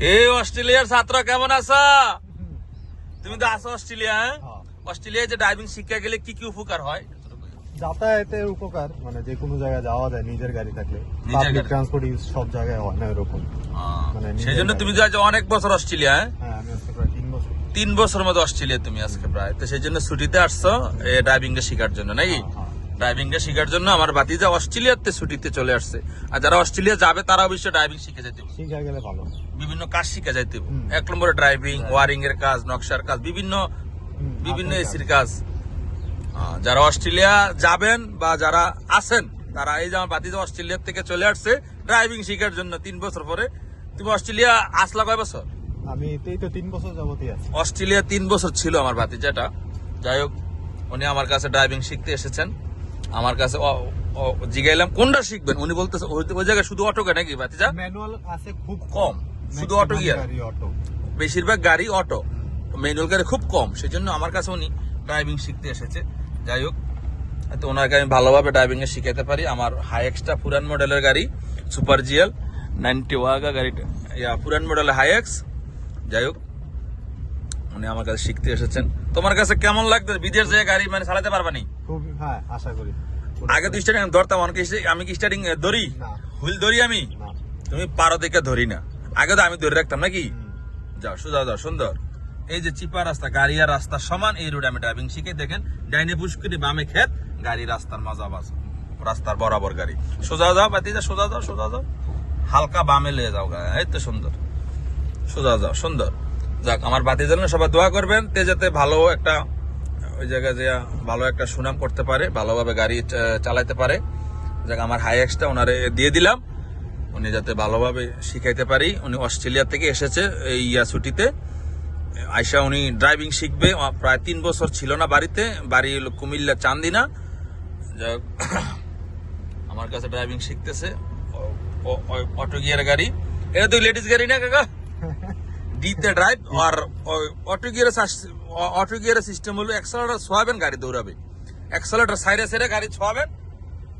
এই অস্ট্রেলিয়ার ছাত্র কেমন আছো? তুমি তো আছো অস্ট্রেলিয়া হ্যাঁ? হ্যাঁ। অস্ট্রেলিয়ায় যে ড্রাইভিং শিক্ষা গেলে কি কি উপকার হয়? যাতায়াতের উপকার মানে যে কোনো জায়গায় যাওয়া যায় নিজের গাড়ি থাকলে। নিজের পাবলিক ট্রান্সপোর্ট ইউজ সব জায়গায় হয় না এরকম। মানে সেই জন্য তুমি যে আজ অনেক বছর অস্ট্রেলিয়া হ্যাঁ? হ্যাঁ আমি আজকে প্রায় তিন বছর। তিন বছর মতো অস্ট্রেলিয়া তুমি আজকে প্রায়। তো সেই জন্য ছুটিতে আসছো ড্রাইভিং এ শেখার জন্য নাকি? ড্রাইভিং এ শেখার জন্য আমার বাতিজা অস্ট্রেলিয়াতে ছুটিতে চলে আসছে। আর যারা অস্ট্রেলিয়া যাবে তারা অবশ্যই ড্রাইভিং শিখে যেতে। শিখা গেলে ভালো। বিভিন্ন কাজ শিখে যাইতে। এক নম্বরে ড্রাইভিং ওয়ারিং এর কাজ নকশার কাজ বিভিন্ন বিভিন্ন এসির কাজ। যারা অস্ট্রেলিয়া যাবেন বা যারা আছেন তারা এই যে আমার বাতিজা অস্ট্রেলিয়া থেকে চলে আসছে ড্রাইভিং শেখার জন্য তিন বছর পরে। তুমি অস্ট্রেলিয়া আসলা কয় বছর? আমি এই তো তিন বছর যাবতই আছি। অস্ট্রেলিয়া তিন বছর ছিল আমার ভাতিজাটা যাই হোক উনি আমার কাছে ড্রাইভিং শিখতে এসেছেন। আমার কাছে জিগাইলাম কোনটা শিখবেন? উনি বলতেছে ওই- জায়গায় শুধু অটো নাকি ভাতিজা? ম্যানুয়াল আছে খুব কম। শুধু অটো গিয়ার। অটো। বেশিরভাগ গাড়ি অটো। ম্যানুয়াল গাড়ি খুব কম। সেই জন্য আমার কাছে উনি ড্রাইভিং শিখতে এসেছে। যাই হোক তো ওনাকে আমি ভালোভাবে ড্রাইভিং এ শিখাতে পারি। আমার হাই এক্সটা পুরান মডেলের গাড়ি সুপার জিএল নাইনটি ওয়াগা গাড়িটা। ইয়া পুরান মডেলের হাই এক্স যাই হোক উনি আমার কাছে শিখতে এসেছেন। তোমার কাছে কেমন লাগতো বিদেশ যে গাড়ি মানে চালাতে পারবা নি? খুব হ্যাঁ আশা করি। আগে তো স্টার্টিং ধরতাম অনেকে আমি কি স্টার্টিং ধরি? হুইল ধরি আমি? তুমি পারো দেখে ধরি না। আগে তো আমি ধরে রাখতাম নাকি? যাও সোজা যাও সুন্দর। এই যে চিপা রাস্তা গাড়ি আর রাস্তা সমান এই রোডে আমি ড্রাইভিং শিখে দেখেন ডাইনে পুষ্করি বামে খেত গাড়ি রাস্তার মজা বাজ রাস্তার বরাবর গাড়ি। সোজা যাও বাতি যা সোজা যাও সোজা যাও। হালকা বামে লিয়ে যাও গা এই তো সুন্দর। সোজা যাও সুন্দর। যাক, আমার বাতি জন্য সবাই দোয়া করবেন, তে যাতে ভালো একটা, ওই জায়গায় যে ভালো একটা সুনাম করতে পারে, ভালোভাবে গাড়ি চা- চালাতে পারে। যাক, আমার হাই এক্সটা ওনারে দিয়ে দিলাম। উনি যাতে ভালোভাবে শিখাইতে পারি। উনি অস্ট্রেলিয়া থেকে এসেছে এই ইয়া ছুটিতে আয়সা উনি ড্রাইভিং শিখবে। প্রায় তিন বছর ছিল না বাড়িতে। বাড়ি হলো কুমিল্লা চান্দিনা। আমার কাছে ড্রাইভিং শিখতেছে। অটো গিয়ার গাড়ি। এটা তুই লেডিস গাড়ি না, কাকা? ডিতে ড্রাইভ আর অটো অ- অটো গিয়ারের সিস্টেম হলো অ্যাক্সেলারেটর ছোঁয়াবেন, গাড়ি দৌড়াবে। অ্যাক্সেলারেটর সাইডে সাইডে গাড়ি ছোঁয়াবেন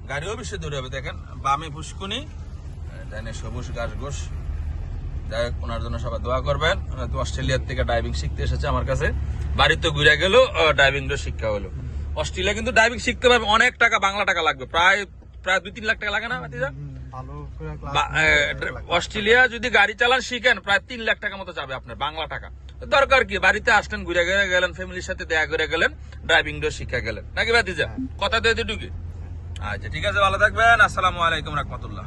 গাড়ি অবশ্যই দৌড়াবে। দেখেন, বামে ফুসকুনি ডাইনে সবুজ ঘাস ঘোষ যাই হোক, ওনার জন্য সবাই দোয়া করবেন। তো অস্ট্রেলিয়ার থেকে ড্রাইভিং শিখতে এসেছে আমার কাছে। বাড়িতে ঘুরে গেল ড্রাইভিং শিক্ষা হলো। অস্ট্রেলিয়া কিন্তু ড্রাইভিং শিখতে পারবে, অনেক টাকা, বাংলা টাকা লাগবে। প্রায় প্রায় দুই তিন লাখ টাকা লাগে না, ভাতিজা? অস্ট্রেলিয়া যদি গাড়ি চালান শিখেন প্রায় তিন লাখ টাকা মতো যাবে আপনার বাংলা টাকা। দরকার কি? বাড়িতে আসলেন ঘুরে ঘুরে গেলেন ফ্যামিলির সাথে দেখা করে গেলেন ড্রাইভিং শিখে গেলেন। নাকি ভাতিজা? কথা দিয়ে ঢুকে। আচ্ছা ঠিক আছে ভালো থাকবেন। আসসালামু আলাইকুম রহমতুল্লাহ।